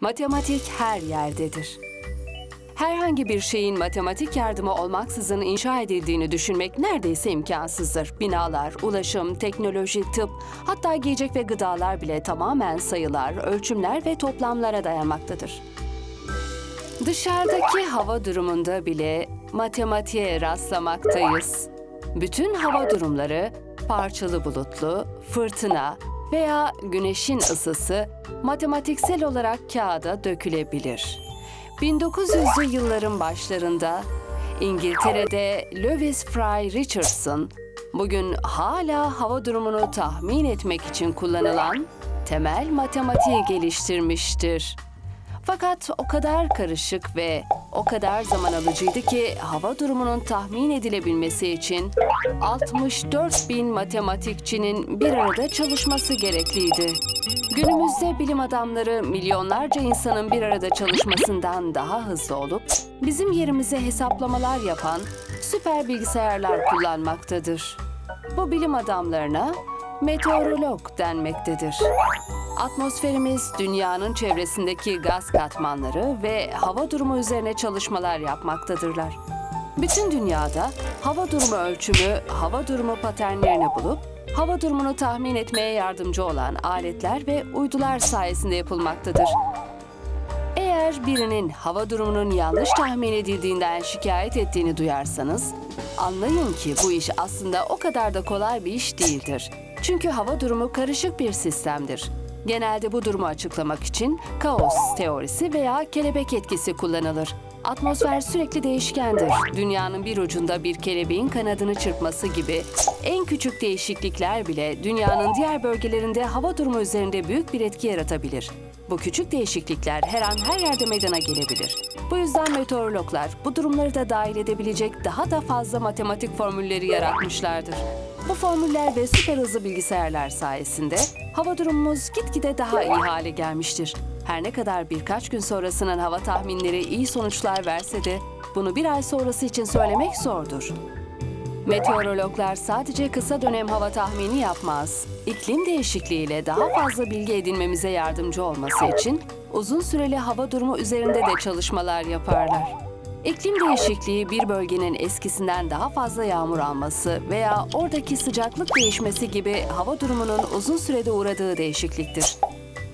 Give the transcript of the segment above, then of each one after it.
Matematik her yerdedir. Herhangi bir şeyin matematik yardımı olmaksızın inşa edildiğini düşünmek neredeyse imkansızdır. Binalar, ulaşım, teknoloji, tıp, hatta giyecek ve gıdalar bile tamamen sayılar, ölçümler ve toplamlara dayanmaktadır. Dışarıdaki hava durumunda bile matematiğe rastlamaktayız. Bütün hava durumları parçalı bulutlu, fırtına veya güneşin ısısı matematiksel olarak kağıda dökülebilir. 1900'lü yılların başlarında İngiltere'de Lewis Fry Richardson bugün hala hava durumunu tahmin etmek için kullanılan temel matematiği geliştirmiştir. Fakat o kadar karışık ve o kadar zaman alıcıydı ki hava durumunun tahmin edilebilmesi için 64 bin matematikçinin bir arada çalışması gerekliydi. Günümüzde bilim adamları milyonlarca insanın bir arada çalışmasından daha hızlı olup bizim yerimize hesaplamalar yapan süper bilgisayarlar kullanmaktadır. Bu bilim adamlarına meteorolog denmektedir. Atmosferimiz dünyanın çevresindeki gaz katmanları ve hava durumu üzerine çalışmalar yapmaktadırlar. Bütün dünyada hava durumu ölçümü, hava durumu paternlerini bulup hava durumunu tahmin etmeye yardımcı olan aletler ve uydular sayesinde yapılmaktadır. Eğer birinin hava durumunun yanlış tahmin edildiğinden şikayet ettiğini duyarsanız, anlayın ki bu iş aslında o kadar da kolay bir iş değildir. Çünkü hava durumu karışık bir sistemdir. Genelde bu durumu açıklamak için kaos teorisi veya kelebek etkisi kullanılır. Atmosfer sürekli değişkendir. Dünyanın bir ucunda bir kelebeğin kanadını çırpması gibi en küçük değişiklikler bile dünyanın diğer bölgelerinde hava durumu üzerinde büyük bir etki yaratabilir. Bu küçük değişiklikler her an her yerde meydana gelebilir. Bu yüzden meteorologlar bu durumları da dahil edebilecek daha da fazla matematik formülleri yaratmışlardır. Bu formüller ve süper hızlı bilgisayarlar sayesinde hava durumumuz gitgide daha iyi hale gelmiştir. Her ne kadar birkaç gün sonrasının hava tahminleri iyi sonuçlar verse de bunu bir ay sonrası için söylemek zordur. Meteorologlar sadece kısa dönem hava tahmini yapmaz. İklim değişikliğiyle daha fazla bilgi edinmemize yardımcı olması için uzun süreli hava durumu üzerinde de çalışmalar yaparlar. İklim değişikliği bir bölgenin eskisinden daha fazla yağmur alması veya oradaki sıcaklık değişmesi gibi hava durumunun uzun sürede uğradığı değişikliktir.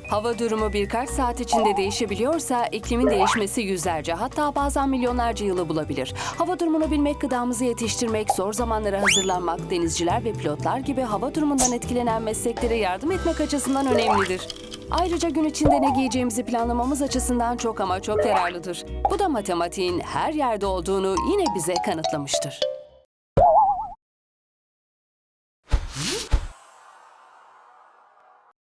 Hava durumu birkaç saat içinde değişebiliyorsa iklimin değişmesi yüzlerce hatta bazen milyonlarca yılı bulabilir. Hava durumunu bilmek, gıdamızı yetiştirmek, zor zamanlara hazırlanmak, denizciler ve pilotlar gibi hava durumundan etkilenen mesleklere yardım etmek açısından önemlidir. Ayrıca gün içinde ne giyeceğimizi planlamamız açısından çok ama çok yararlıdır. Bu da matematiğin her yerde olduğunu yine bize kanıtlamıştır.